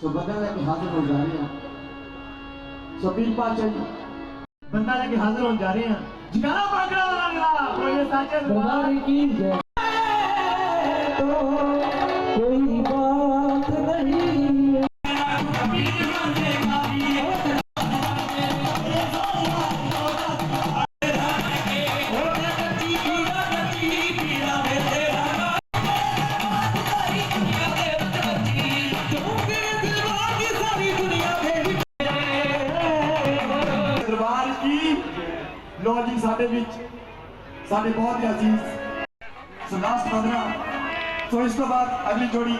सो बंदा लेके हाजिर हो जा रहे हैं। सो पीर पाचन। बंदा लेके हाजिर हो जा रहे हैं। जिगारा पाकड़ा वाला कोई साचे भगवान की जय तो कोई ਲੋ ਜੀ, ਸਾਡੇ ਵਿੱਚ, ਸਾਡੇ ਬਹੁਤ ਹੀ ਅਜ਼ੀਜ਼ ਸੋ ਲਾਸਟ 15 ਸੋ ਇਸ ਤੋਂ ਬਾਅਦ ਅਗਲੀ ਜੋੜੀ।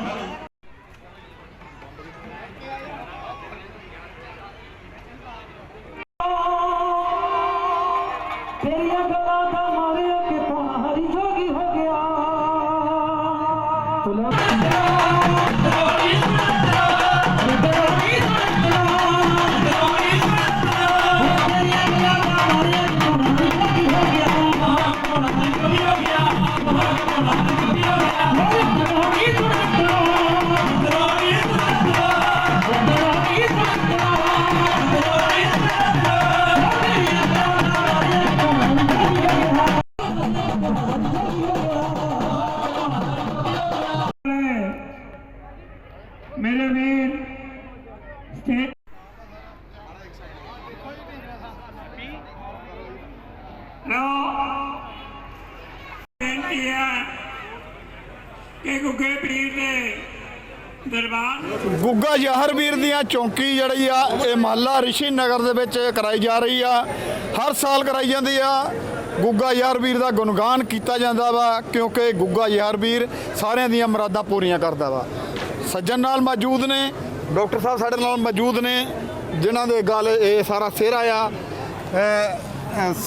ਕਿ ਗੁੱਗੇ ਪੀਰ ਦੇ ਦਰਬਾਰ ਗੁੱਗਾ ਯਾਹਰਵੀਰ ਦੀਆਂ ਚੌਂਕੀ ਜਿਹੜੀ ਆ ਇਹ ਮਹੱਲਾ ਰਿਸ਼ੀ ਨਗਰ ਦੇ ਵਿੱਚ ਕਰਾਈ ਜਾ ਰਹੀ ਆ। ਹਰ ਸਾਲ ਕਰਾਈ ਜਾਂਦੀ ਆ। ਗੁੱਗਾ ਯਾਹਰਵੀਰ ਦਾ ਗੁਣਗਾਨ ਕੀਤਾ ਜਾਂਦਾ ਵਾ ਕਿਉਂਕਿ ਗੁੱਗਾ ਯਾਹਰਵੀਰ ਸਾਰਿਆਂ ਦੀਆਂ ਮੁਰਾਦਾਂ ਪੂਰੀਆਂ ਕਰਦਾ ਵਾ। ਸੱਜਣ ਨਾਲ ਮੌਜੂਦ ਨੇ ਡਾਕਟਰ ਸਾਹਿਬ ਸਾਡੇ ਨਾਲ ਮੌਜੂਦ ਨੇ ਜਿਨ੍ਹਾਂ ਦੇ ਗੱਲ ਇਹ ਸਾਰਾ ਸਿਹਰਾ ਆ।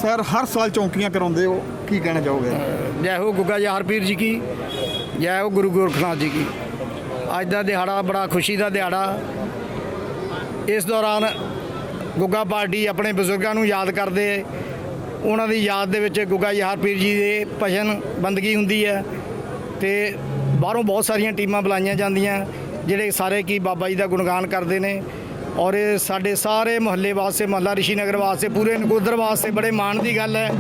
ਸਰ ਹਰ ਸਾਲ ਚੌਂਕੀਆਂ ਕਰਾਉਂਦੇ ਹੋ ਕੀ ਕਹਿਣਾ ਚਾਹੋਗੇ? ਜੈ ਹੋ ਗੁੱਗਾ ਯਾਰ ਪੀਰ ਜੀ ਕੀ? ਜੈ ਉਹ ਗੁਰੂ ਗੋਰਖਨਾਥ ਜੀ ਕੀ। ਅੱਜ ਦਾ ਦਿਹਾੜਾ ਬੜਾ ਖੁਸ਼ੀ ਦਾ ਦਿਹਾੜਾ। ਇਸ ਦੌਰਾਨ ਗੁੱਗਾ ਪਾਰਟੀ ਆਪਣੇ ਬਜ਼ੁਰਗਾਂ ਨੂੰ ਯਾਦ ਕਰਦੇ। ਉਹਨਾਂ ਦੀ ਯਾਦ ਦੇ ਵਿੱਚ ਗੁੱਗਾ ਯਾਰ ਪੀਰ ਜੀ ਦੇ ਭਜਨ ਬੰਦਗੀ ਹੁੰਦੀ ਹੈ। ਤੇ ਬਾਹਰੋਂ ਬਹੁਤ ਸਾਰੀਆਂ ਟੀਮਾਂ ਬੁਲਾਈਆਂ ਜਾਂਦੀਆਂ, ਜਿਹੜੇ ਸਾਰੇ ਕੀ ਬਾਬਾ ਜੀ ਦਾ ਗੁਣਗਾਨ ਕਰਦੇ ਨੇ। ਔਰ ਇਹ ਸਾਡੇ ਸਾਰੇ ਮੁਹੱਲੇ ਵਾਸਤੇ, ਮੁਹੱਲਾ ਰਿਸ਼ੀ ਨਗਰ ਵਾਸਤੇ, ਪੂਰੇ ਨਕੋਦਰ ਵਾਸਤੇ ਬੜੇ ਮਾਣ ਦੀ ਗੱਲ ਹੈ।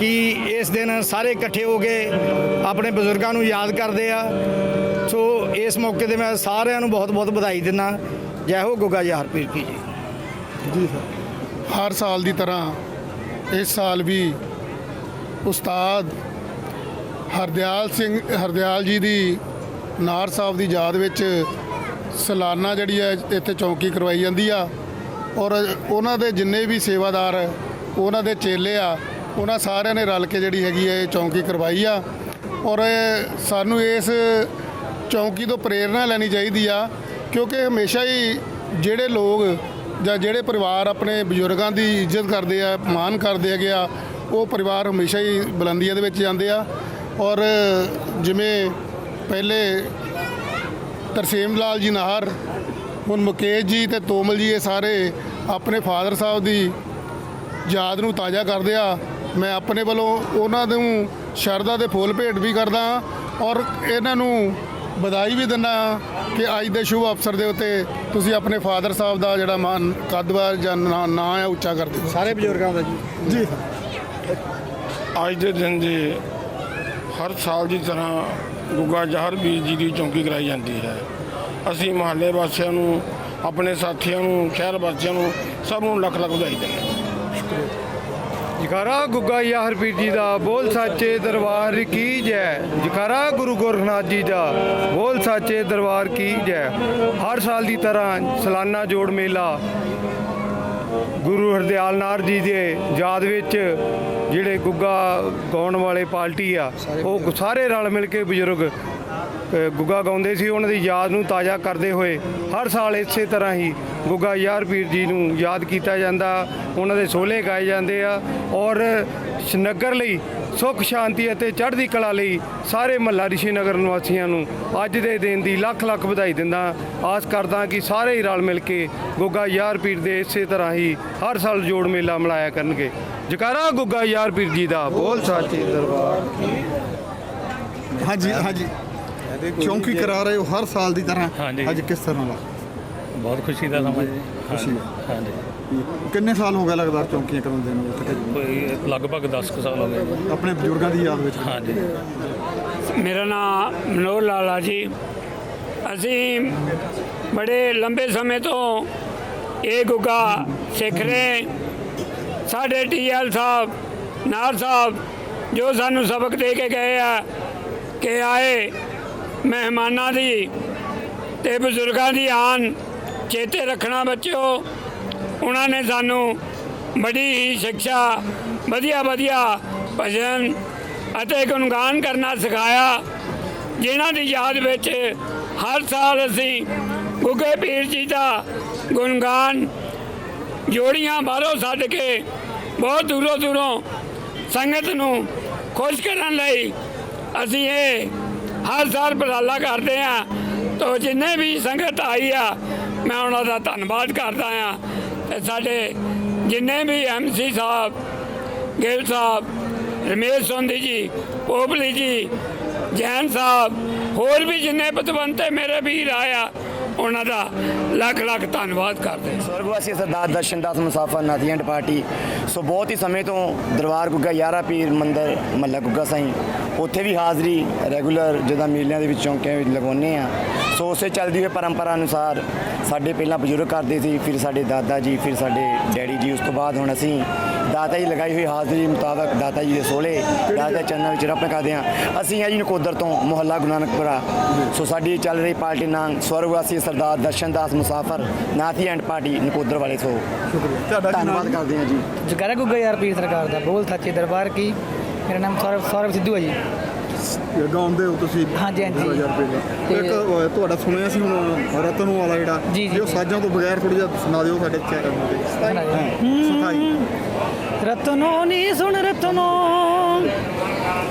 ਕਿ ਇਸ ਦਿਨ ਸਾਰੇ ਇਕੱਠੇ ਹੋ ਕੇ ਆਪਣੇ ਬਜ਼ੁਰਗਾਂ ਨੂੰ ਯਾਦ ਕਰਦੇ ਆ। ਸੋ ਇਸ ਮੌਕੇ ਤੇ ਮੈਂ ਸਾਰਿਆਂ ਨੂੰ ਬਹੁਤ ਬਹੁਤ ਵਧਾਈ ਦਿੰਦਾ। ਜੈ ਹੋ ਗੁੱਗਾ ਜੀ, ਹਰਪ੍ਰੀਤ ਕੀ ਜੀ। ਹਰ ਸਾਲ ਦੀ ਤਰ੍ਹਾਂ ਇਸ ਸਾਲ ਵੀ ਉਸਤਾਦ ਹਰਦਿਆਲ ਸਿੰਘ, ਹਰਦਿਆਲ ਜੀ ਦੀ ਨਾਰ ਸਾਹਿਬ ਦੀ ਯਾਦ ਵਿੱਚ ਸਾਲਾਨਾ ਜਿਹੜੀ ਹੈ ਇੱਥੇ ਚੌਂਕੀ ਕਰਵਾਈ ਜਾਂਦੀ ਆ ਔਰ ਉਹਨਾਂ ਦੇ ਜਿੰਨੇ ਵੀ ਸੇਵਾਦਾਰ, ਉਹਨਾਂ ਦੇ ਚੇਲੇ ਆ ਉਹਨਾਂ ਸਾਰਿਆਂ ਨੇ ਰਲ ਕੇ ਜਿਹੜੀ ਹੈਗੀ ਹੈ ਇਹ ਚੌਂਕੀ ਕਰਵਾਈ ਆ ਔਰ ਸਾਨੂੰ ਇਸ ਚੌਂਕੀ ਤੋਂ ਪ੍ਰੇਰਣਾ ਲੈਣੀ ਚਾਹੀਦੀ ਆ ਕਿਉਂਕਿ ਹਮੇਸ਼ਾ ਹੀ ਜਿਹੜੇ ਲੋਕ ਜਾਂ ਜਿਹੜੇ ਪਰਿਵਾਰ ਆਪਣੇ ਬਜ਼ੁਰਗਾਂ ਦੀ ਇੱਜ਼ਤ ਕਰਦੇ ਆ, ਮਾਣ ਕਰਦੇ ਹੈਗੇ ਆ, ਉਹ ਪਰਿਵਾਰ ਹਮੇਸ਼ਾ ਹੀ ਬੁਲੰਦੀਆਂ ਦੇ ਵਿੱਚ ਜਾਂਦੇ ਆ। ਔਰ ਜਿਵੇਂ ਪਹਿਲੇ ਤਰਸੇਮ ਲਾਲ ਜੀ ਨਾਹਰ, ਹੁਣ ਮੁਕੇਸ਼ ਜੀ ਤੇ ਤੋਮਲ ਜੀ, ਇਹ ਸਾਰੇ ਆਪਣੇ ਫਾਦਰ ਸਾਹਿਬ ਦੀ ਯਾਦ ਨੂੰ ਤਾਜ਼ਾ ਕਰਦੇ ਆ। ਮੈਂ ਆਪਣੇ ਵੱਲੋਂ ਉਹਨਾਂ ਨੂੰ ਸ਼ਰਧਾ ਦੇ ਫੁੱਲ ਭੇਟ ਵੀ ਕਰਦਾ ਔਰ ਇਹਨਾਂ ਨੂੰ ਵਧਾਈ ਵੀ ਦਿੰਦਾ ਕਿ ਅੱਜ ਦੇ ਸ਼ੁਭ ਅਵਸਰ ਦੇ ਉੱਤੇ ਤੁਸੀਂ ਆਪਣੇ ਫਾਦਰ ਸਾਹਿਬ ਦਾ ਜਿਹੜਾ ਮਾਨ ਕਦਵਾ ਜਾਂ ਨਾਂ ਨਾਂ ਹੈ ਉੱਚਾ ਕਰਦੇ ਹੋ ਸਾਰੇ ਬਜ਼ੁਰਗਾਂ ਦਾ ਜੀ। ਜੀ। ਅੱਜ ਦੇ ਦਿਨ ਦੇ ਹਰ ਸਾਲ ਦੀ ਤਰ੍ਹਾਂ ਗੁੱਗਾ ਜਹਰ ਵੀਰ ਜੀ ਦੀ ਚੌਂਕੀ ਕਰਾਈ ਜਾਂਦੀ ਹੈ। ਅਸੀਂ ਮਹੱਲੇ ਵਾਸੀਆਂ ਨੂੰ ਆਪਣੇ ਸਾਥੀਆਂ ਨੂੰ ਸ਼ਹਿਰ ਵਾਸੀਆਂ ਨੂੰ ਸਭ ਨੂੰ ਲੱਖ ਲੱਖ ਵਧਾਈ ਦਿੰਦੇ ਹਾਂ। ਜਕਾਰਾ ਗੁੱਗਾ ਯਾਰ ਪੀਰ ਜੀ ਦਾ, ਬੋਲ ਸਾਚੇ ਦਰਬਾਰ ਕੀ ਜੈ? ਜਕਾਰਾ ਗੁਰੂ ਗੋਰਖਨਾਥ ਜੀ ਦਾ, ਬੋਲ ਸਾਚੇ ਦਰਬਾਰ ਕੀ ਜੈ? ਹਰ ਸਾਲ ਦੀ ਤਰ੍ਹਾਂ ਸਾਲਾਨਾ ਜੋੜ ਮੇਲਾ ਗੁਰੂ ਹਰਦਿਆਲ ਨਾਰ ਜੀ ਦੇ ਯਾਦ ਵਿੱਚ ਜਿਹੜੇ ਗੁੱਗਾ ਗਾਉਣ ਵਾਲੇ ਪਾਰਟੀ ਆ, ਉਹ ਸਾਰੇ ਰਲ ਮਿਲ ਕੇ ਬਜ਼ੁਰਗ ਗੁੱਗਾ ਗਾਉਂਦੇ ਸੀ ਉਹਨਾਂ ਦੀ ਯਾਦ ਨੂੰ ਤਾਜ਼ਾ ਕਰਦੇ ਹੋਏ ਹਰ ਸਾਲ ਇਸੇ ਤਰ੍ਹਾਂ ਹੀ ਗੁੱਗਾ ਯਾਰ ਪੀਰ ਜੀ ਨੂੰ ਯਾਦ ਕੀਤਾ ਜਾਂਦਾ ਉਹਨਾਂ ਦੇ ਸੋਲੇ ਗਾਏ ਜਾਂਦੇ ਆ ਔਰ ਸ਼- ਨਗਰ ਲਈ ਸੁੱਖ ਸ਼ਾਂਤੀ ਅਤੇ ਚੜ੍ਹਦੀ ਕਲਾ ਲਈ ਸਾਰੇ ਮਹੱਲਾ ਰਿਸ਼ੀ ਨਗਰ ਨਿਵਾਸੀਆਂ ਨੂੰ ਅੱਜ ਦੇ ਦਿਨ ਦੀ ਲੱਖ ਲੱਖ ਵਧਾਈ ਦਿੰਦਾ ਆਸ ਕਰਦਾ ਕਿ ਸਾਰੇ ਹੀ ਰਲ ਮਿਲ ਕੇ ਗੁੱਗਾ ਯਾਰ ਪੀਰ ਦੇ ਇਸੇ ਤਰ੍ਹਾਂ ਹੀ ਹਰ ਸਾਲ ਜੋੜ ਮੇਲਾ ਮਨਾਇਆ ਕਰਨਗੇ। ਜਕਾਰਾ ਗੁੱਗਾ ਯਾਰ ਪੀਰ ਜੀ ਦਾ। ਬੋਲ ਸਾਚੇ ਦਰਬਾਰ। ਹਾਂਜੀ ਹਾਂਜੀ। ਚੌਂਕੀ ਕਰਾ ਰਹੇ ਹੋ ਹਰ ਸਾਲ ਦੀ ਤਰ੍ਹਾਂ? ਹਾਂਜੀ। ਅੱਜ ਕਿਸ ਤਰ੍ਹਾਂ ਦਾ? ਬਹੁਤ ਖੁਸ਼ੀ ਦਾ ਸਮਾਂ ਜੀ। ਖੁਸ਼ੀ ਹਾਂਜੀ। ਕਿੰਨੇ ਸਾਲ ਹੋ ਗਏ ਲਗਾਤਾਰ ਚੌਂਕੀਆਂ ਕਰਾਉਂਦੇ ਨੂੰ ਇੱਥੇ? ਕੋਈ ਲਗਭਗ 10 ਕੁ ਸਾਲ ਹੋ ਗਏ ਜੀ। ਆਪਣੇ ਬਜ਼ੁਰਗਾਂ ਦੀ ਯਾਦ ਵਿੱਚ? ਹਾਂਜੀ। ਮੇਰਾ ਨਾਮ ਮਨੋਹਰ ਲਾਲਾ ਜੀ। ਅਸੀਂ ਬੜੇ ਲੰਬੇ ਸਮੇਂ ਤੋਂ ਇਹ ਗੁੱਗਾ ਸਿੱਖ ਰਹੇ। ਸਾਡੇ ਟੀਐਲ ਸਾਹਿਬ ਨਾਰ ਸਾਹਿਬ ਜੋ ਸਾਨੂੰ ਸਬਕ ਦੇ ਕੇ ਗਏ ਆ ਕਿ ਆਏ ਮਹਿਮਾਨਾਂ ਦੀ ਤੇ ਬਜ਼ੁਰਗਾਂ ਦੀ ਆਨ ਚੇਤੇ ਰੱਖਣਾ ਬੱਚਿਓ, ਉਹਨਾਂ ਨੇ ਸਾਨੂੰ ਬੜੀ ਹੀ ਸਿੱਖਿਆ, ਵਧੀਆ ਵਧੀਆ ਭਜਨ ਅਤੇ ਗੁਣਗਾਨ ਕਰਨਾ ਸਿਖਾਇਆ, ਜਿਨ੍ਹਾਂ ਦੀ ਯਾਦ ਵਿੱਚ ਹਰ ਸਾਲ ਅਸੀਂ ਗੁੱਗੇ ਪੀਰ ਜੀ ਦਾ ਗੁਣਗਾਨ ਜੋੜੀਆਂ ਬਾਹਰੋਂ ਛੱਡ ਕੇ ਬਹੁਤ ਦੂਰੋਂ ਦੂਰੋਂ ਸੰਗਤ ਨੂੰ ਖੁਸ਼ ਕਰਨ ਲਈ ਅਸੀਂ ਇਹ ਹਰ ਸਾਲ ਉਪਰਾਲਾ ਕਰਦੇ ਆ। ਤੋ ਜਿੰਨੇ ਵੀ ਸੰਗਤ ਆਈ ਆ, ਮੈਂ ਉਹਨਾਂ ਦਾ ਧੰਨਵਾਦ ਕਰਦਾ ਆ। ਤੇ ਸਾਡੇ ਜਿੰਨੇ ਵੀ ਐਮਸੀ ਸਾਹਿਬ, ਗਿੱਲ ਸਾਹਿਬ, ਰਮੇਸ਼ ਸੋਂਦੀ ਜੀ ਪੋਪਲੀ ਜੀ, ਜੈਨ ਸਾਹਿਬ, ਹੋਰ ਵੀ ਜਿੰਨੇ ਪਤਵੰਤੇ ਮੇਰੇ ਵੀਰ ਆਇਆ ਉਹਨਾਂ ਦਾ ਲੱਖ ਲੱਖ ਧੰਨਵਾਦ ਕਰਦੇ ਹਾਂ। ਸਵਰਗਵਾਸੀ ਸਰਦਾਰ ਦਰਸ਼ਨ ਦਾਸ ਮੁਸਾਫਾ ਨਾਥੀ ਐਂਡ ਪਾਰਟੀ ਸੋ ਬਹੁਤ ਹੀ ਸਮੇਂ ਤੋਂ ਦਰਬਾਰ ਗੁੱਗਾ ਯਾਰਾ ਪੀਰ ਮੰਦਰ ਮੱਲਾ ਗੁੱਗਾ ਸਾਈਂ, ਉੱਥੇ ਵੀ ਹਾਜ਼ਰੀ ਰੈਗੂਲਰ ਜਦੋਂ ਮੇਲਿਆਂ ਦੇ ਵਿੱਚ ਚੌਂਕਿਆਂ ਵਿੱਚ ਲਗਾਉਂਦੇ ਆ ਸੋ ਉਸੇ ਚੱਲਦੀ ਹੋਈ ਪਰੰਪਰਾ ਅਨੁਸਾਰ ਸਾਡੇ ਪਹਿਲਾਂ ਬਜ਼ੁਰਗ ਕਰਦੇ ਸੀ, ਫਿਰ ਸਾਡੇ ਦਾਦਾ ਜੀ, ਫਿਰ ਸਾਡੇ ਡੈਡੀ ਜੀ, ਉਸ ਤੋਂ ਬਾਅਦ ਹੁਣ ਅਸੀਂ ਦਾਤਾ ਜੀ ਲਗਾਈ ਹੋਈ ਹਾਜ਼ਰੀ ਮੁਤਾਬਕ ਦਾਤਾ ਜੀ ਦੇ ਸੋਲੇ ਦਾਦਾ ਚੰਨਾਂ ਵਿੱਚ ਰਪਨ ਕਰਦੇ ਆ ਅਸੀਂ ਆ ਜੀ ਨਕੋਦਰ ਤੋਂ ਮੁਹੱਲਾ ਗੁਰੂ ਨਾਨਕਪੁਰਾ। ਸੋ ਸਾਡੀ ਚੱਲ ਰਹੀ ਪਾਰਟੀ ਨਾਂ ਸਵਰਗਵਾਸੀ ਸਰਦਾਰ ਦਰਸ਼ਨ ਦਾਸ ਮੁਸਾਫਰ ਨਾਥੀ ਐਂਡ ਪਾਰਟੀ ਨਕੋਦਰ ਵਾਲੇ ਸੋ। ਤੁਹਾਡਾ ਨਾਮ ਧੰਨਵਾਦ ਕਰਦੇ ਹਾਂ ਜੀ। ਜਗਾਰਾ ਗੁੱਗਾ ਯਾਰ ਪੀਰ ਸਰਕਾਰ ਦਾ ਬੋਲ ਸੱਚੇ ਦਰਬਾਰ ਕੀ। ਮੇਰਾ ਨਾਮ ਸੌਰਵ ਸੌਰਵ ਸਿੱਧੂ ਹੈ ਜੀ। ਗਾਉਂਦੇ ਹੋ ਤੁਸੀਂ। ਹਾਂਜੀ, ਹਾਂਜੀ। 2000 ਰੁਪਏ ਦਾ। ਤੇ- ਇੱਕ ਤੁਹਾਡਾ ਸੁਣਿਆ ਸੀ ਹੁਣ ਰਤਨ ਵਾਲਾ ਜਿਹੜਾ ਜੀ। ਸਾਜ਼ਾਂ ਤੋਂ ਬਗੈਰ ਥੋੜੀ ਜਿਹਾ ਸੁਣਾ ਦਿਓ ਸਾਡੇ ਚੈਨਲ ਤੇ ਸਫ਼ਾਈ ਰਤਨੋ ਨੀ ਸੁਣ ਰਤਨੋ।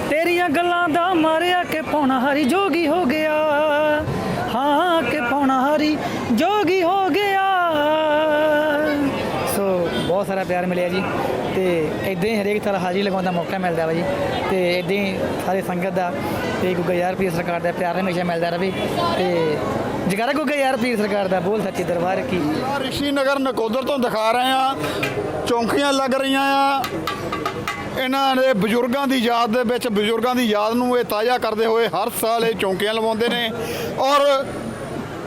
ਤੇਰੀਆਂ ਗੱਲਾਂ ਦਾ ਮਾਰਿਆ ਕਿ ਪੌਣਾ ਹਰੀ ਜੋਗੀ ਹੋ ਗਿਆ। ਸਾਰਾ ਪਿਆਰ ਮਿਲਿਆ ਜੀ ਤੇ ਇਦਾਂ ਹੀ ਹਰੇਕ ਤਰ੍ਹਾਂ ਹਾਜ਼ਰੀ ਲਗਾਉਣ ਦਾ ਮੌਕਾ ਮਿਲਦਾ ਵਾ ਜੀ ਤੇ ਇਦਾਂ ਹੀ ਸਾਰੇ ਸੰਗਤ ਦਾ ਤੇ ਗੁੱਗਾ ਯਾਰ ਪੀਰ ਸਰਕਾਰ ਦਾ ਪਿਆਰ ਹਮੇਸ਼ਾ ਮਿਲਦਾ ਰਹੇ ਤੇ ਜਗਾਰਾ ਗੁੱਗਾ ਯਾਰ ਪੀਰ ਸਰਕਾਰ ਦਾ ਬੋਲ ਸੱਚੀ ਦਰਬਾਰ ਕੀ। ਰਿਸ਼ੀ ਨਗਰ ਨਕੋਦਰ ਤੋਂ ਦਿਖਾ ਰਹੇ ਆ ਚੌਂਕੀਆਂ ਲੱਗ ਰਹੀਆਂ ਆ। ਇਹਨਾਂ ਦੇ ਬਜ਼ੁਰਗਾਂ ਦੀ ਯਾਦ ਦੇ ਵਿੱਚ ਬਜ਼ੁਰਗਾਂ ਦੀ ਯਾਦ ਨੂੰ ਇਹ ਤਾਜ਼ਾ ਕਰਦੇ ਹੋਏ ਹਰ ਸਾਲ ਇਹ ਚੌਂਕੀਆਂ ਲਵਾਉਂਦੇ ਨੇ। ਔਰ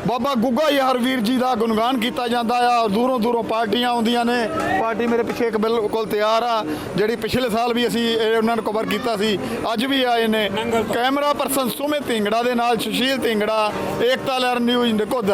ਬਾਬਾ ਗੁੱਗਾ ਯਾਰ ਵੀਰ ਜੀ ਦਾ ਗੁਣਗਾਨ ਕੀਤਾ ਜਾਂਦਾ ਆ। ਦੂਰੋਂ ਦੂਰੋਂ ਪਾਰਟੀਆਂ ਆਉਂਦੀਆਂ ਨੇ। ਪਾਰਟੀ ਮੇਰੇ ਪਿੱਛੇ ਇੱਕ ਬਿਲਕੁਲ ਤਿਆਰ ਆ ਜਿਹੜੀ ਪਿਛਲੇ ਸਾਲ ਵੀ ਅਸੀਂ ਇਹ ਉਹਨਾਂ ਨੂੰ ਕਵਰ ਕੀਤਾ ਸੀ। ਅੱਜ ਵੀ ਆਏ ਨੇ। ਕੈਮਰਾ ਪਰਸਨ ਸੁਮਿਤ ਢਿੰਗੜਾ ਦੇ ਨਾਲ ਸੁਸ਼ੀਲ ਢਿੰਗੜਾ ਏਕਤਾ ਲਹਿਰ ਨਿਊਜ਼ ਨਕੋਦਰ।